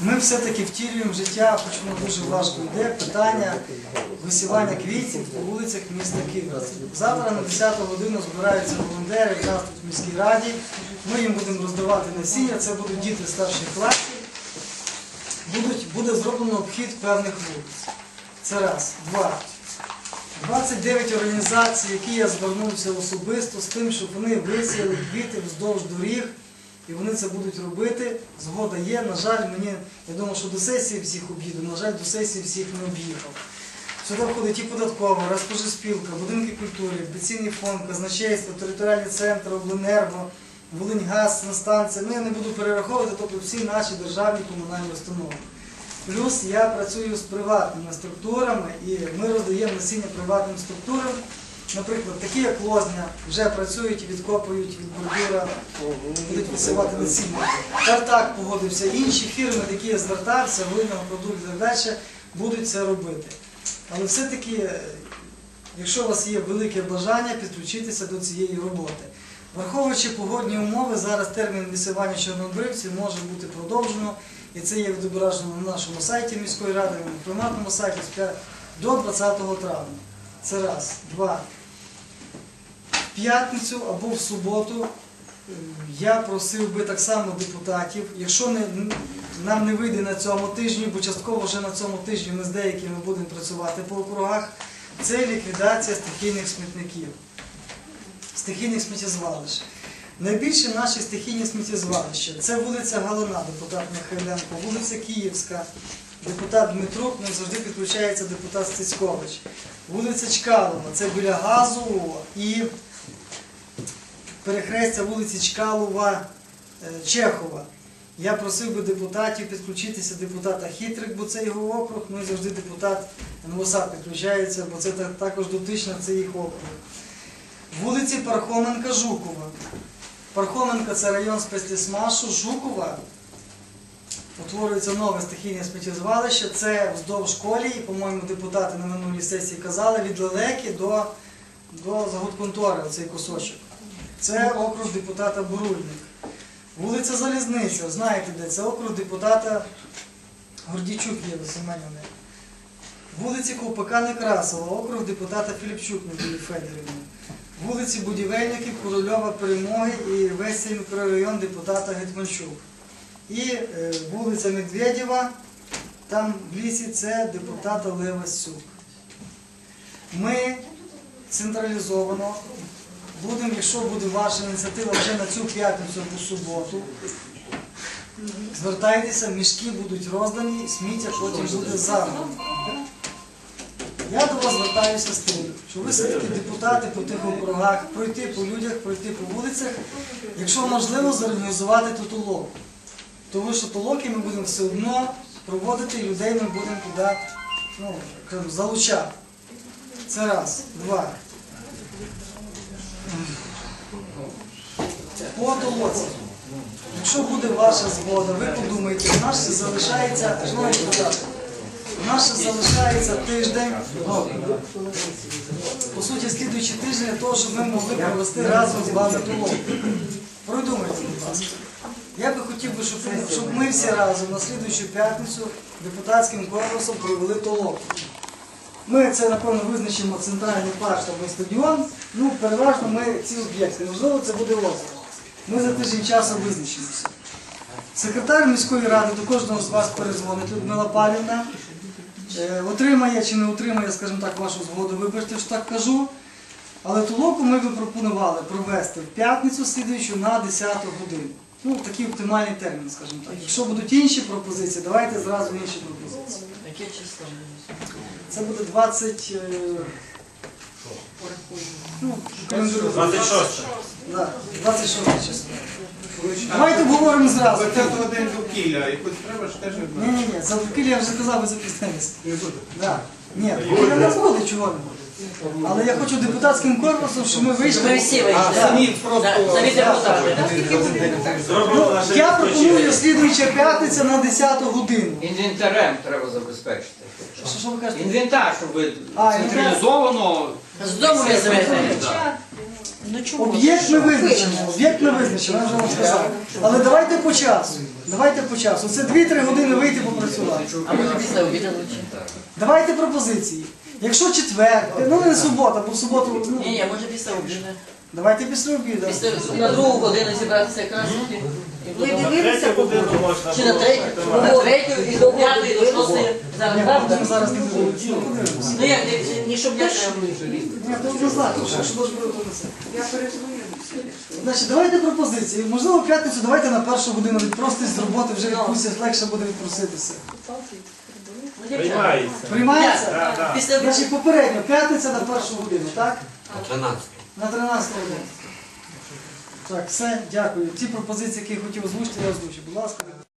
ми все-таки втілюємо життя, хоч дуже важко йде, питання висівання квітів по вулицях міста Києва. Завтра на 10 годину збираються волонтери тут в міській раді. Ми їм будемо роздавати насіння, це будуть діти старших класів. Будуть, буде зроблено обхід певних вулиць. Це раз. Два. 29 організацій, які я звернувся особисто з тим, щоб вони висіяли квіти вздовж доріг, і вони це будуть робити. Згода є. На жаль, мені, я думав, що до сесії всіх об'їду, на жаль, до сесії всіх не об'їхав. Сюди входить і податкова, розпожиспілка, будинки культури, пенсійний фонд, казначейство, територіальний центр, обленерго, Волиньгаз, станція. Ну я не буду перераховувати, тобто всі наші державні комунальні установи. Плюс я працюю з приватними структурами і ми роздаємо насіння приватним структурам. Наприклад, такі як Лозня вже працюють відкопують від бордюра, будуть висівати насіння. Тартак погодився, інші фірми, які я звертався, продукт і далі, будуть це робити. Але все-таки, е, якщо у вас є велике бажання підключитися до цієї роботи. Враховуючи погодні умови, зараз термін висівання чорнобривців може бути продовжено, і це є відображено на нашому сайті міської ради, на інформатному сайті до 20 травня. Це раз. Два. П'ятницю або в суботу е, я просив би так само депутатів, якщо не, нам не вийде на цьому тижні, бо частково вже на цьому тижні ми з деякими будемо працювати по округах, це ліквідація стихійних смітників стихійних сміттєзвалищ. Найбільше наші стихійні сміттєзвалища це вулиця Галина, депутат Михайленко, вулиця Київська, депутат Дмитрук, ну завжди підключається депутат Стецькович. Вулиця Чкалова, це біля газу і перехрестя вулиці Чкалова е, Чехова. Я просив би депутатів підключитися депутата Хитрик, бо це його округ, ну і завжди депутат Новосад підключається, бо це також дотично, це їх округ вулиці Пархоменка Жукова. Пархоменка це район спецлісмашу, Жукова. Утворюється нове стихійне сміттєзвалище. Це вздовж колії, по-моєму, депутати на минулій сесії казали, від лелеки до, до загудконтори, оцей кусочок. Це округ депутата Бурульник. Вулиця Залізниця, знаєте де? Це округ депутата Гордійчук Єви Семенівни. Вулиці Ковпака Некрасова, округ депутата Філіпчук Надії Федорівни. Вулиці Будівельників, Корольова Перемоги і весь цей мікрорайон депутата Гетманчук. І е, вулиця Медведєва, там в лісі це депутата Лева Сюк. Ми централізовано будемо, якщо буде ваша ініціатива вже на цю п'ятницю або суботу, звертайтеся, мішки будуть роздані, сміття потім буде забрано. Я до вас звертаюся з тим, що ви все-таки депутати по тих округах, пройти по людях, пройти по вулицях, якщо можливо, зорганізувати тут улов. Тому що толоки ми будемо все одно проводити, і людей ми будемо туди ну, залучати. Це раз. Два. По толоці. Якщо буде ваша згода, ви подумайте, у нас залишається, шановні у нас залишається тиждень, ну, по суті, слідуючий тиждень того, щоб ми могли провести разом з вами толок. Продумайте, будь ласка. Я би хотів щоб, щоб ми всі разом на слідуючу п'ятницю депутатським корпусом провели толок. Ми це, напевно, визначимо центральний парк або стадіон. Ну, переважно ми ці об'єкти. Можливо, це буде озеро. Ми за тиждень часу визначимося. Секретар міської ради до кожного з вас перезвонить Людмила Павлівна. Е, Отримає чи не отримає, скажімо так, вашу згоду, вибачте, що так кажу. Але толоку ми би пропонували провести в п'ятницю слідуючу на 10 годину. Ну, такий оптимальний термін, скажімо так. Якщо будуть інші пропозиції, давайте зразу інші пропозиції. Яке число? Це буде 20... е, Ну, календарю. 26. Да, 26 число. Давайте обговоримо зразу. Це день довкілля, і хоч треба ж теж Ні, ні, ні, за довкілля я вже казав, ви запізнилися. Да. Ні, довкілля не буде, чого не буде. Але я хочу депутатським корпусом, щоб ми вийшли. Ми всі А вийшли. самі просто Самі депутати. Ну, я пропоную слідуюча п'ятниця на 10 годину. Інвентарем треба забезпечити. Що, що ви кажете? Інвентар, щоб А, централізовано. З дому візьмете. Ну чому? Об'єкт ми визначимо, об'єкт ми визначимо, я вже вам сказав. Але давайте по часу. Давайте по часу. Це 2-3 години вийти попрацювати. А після обіду лучше? Давайте пропозиції. Якщо четвер, ну не субота, бо в суботу. Ну, Ні, ні, може після обіду. давайте після обіду. Після на другу годину зібратися якраз. і- і Ми будемо. дивилися по Чи на третю, на третю і до п'ятої, до шостої. Зараз Ні, правда? ми зараз не дивимося. Ну, подивимося. Ну як, ні- ні, щоб я. Ні, то однозначно, що що ж то це. Я перезвоню. Значить, давайте пропозиції. Можливо, в п'ятницю давайте на першу годину відпростись з роботи, вже відпустять, легше буде відпроситися. Дівчата. Приймається? Після обіду. Значить, попередньо, п'ятниця на першу годину, так? На 13. На 13 годину. Так, все, дякую. Ті пропозиції, які я хотів озвучити, я озвучу. Будь ласка.